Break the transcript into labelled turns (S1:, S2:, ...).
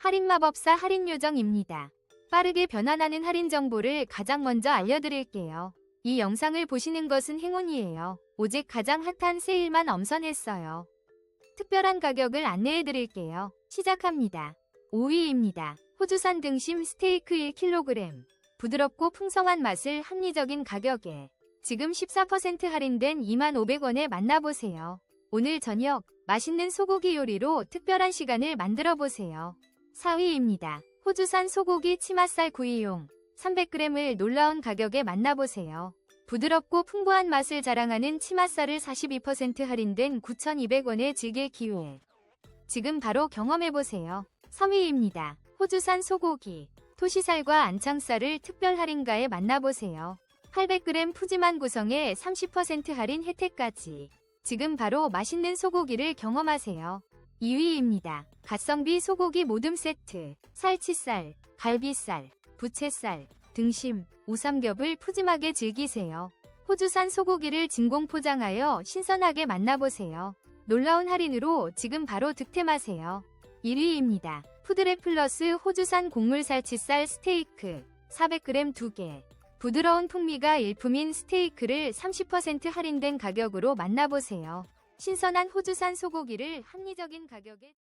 S1: 할인 마법사 할인 요정입니다. 빠르게 변환하는 할인 정보를 가장 먼저 알려드릴게요. 이 영상을 보시는 것은 행운이에요. 오직 가장 핫한 세일만 엄선했어요. 특별한 가격을 안내해드릴게요. 시작합니다. 5위입니다. 호주산 등심 스테이크 1kg. 부드럽고 풍성한 맛을 합리적인 가격에 지금 14% 할인된 25,000원에 만나보세요. 오늘 저녁 맛있는 소고기 요리로 특별한 시간을 만들어 보세요. 4위입니다. 호주산 소고기 치맛살 구이용 300g을 놀라운 가격에 만나보세요. 부드럽고 풍부한 맛을 자랑하는 치맛살을 42% 할인된 9,200원에 즐길 기회. 지금 바로 경험해보세요. 3위입니다. 호주산 소고기, 토시살과 안창살을 특별 할인가에 만나보세요. 800g 푸짐한 구성에 30% 할인 혜택까지. 지금 바로 맛있는 소고기를 경험하세요. 2위입니다. 갓성비 소고기 모듬 세트, 살치살, 갈비살, 부채살, 등심, 우삼겹을 푸짐하게 즐기세요. 호주산 소고기를 진공 포장하여 신선하게 만나보세요. 놀라운 할인으로 지금 바로 득템하세요. 1위입니다. 푸드랩 플러스 호주산 곡물 살치살 스테이크 400g 2개. 부드러운 풍미가 일품인 스테이크를 30% 할인된 가격으로 만나보세요. 신선한 호주산 소고기를 합리적인 가격에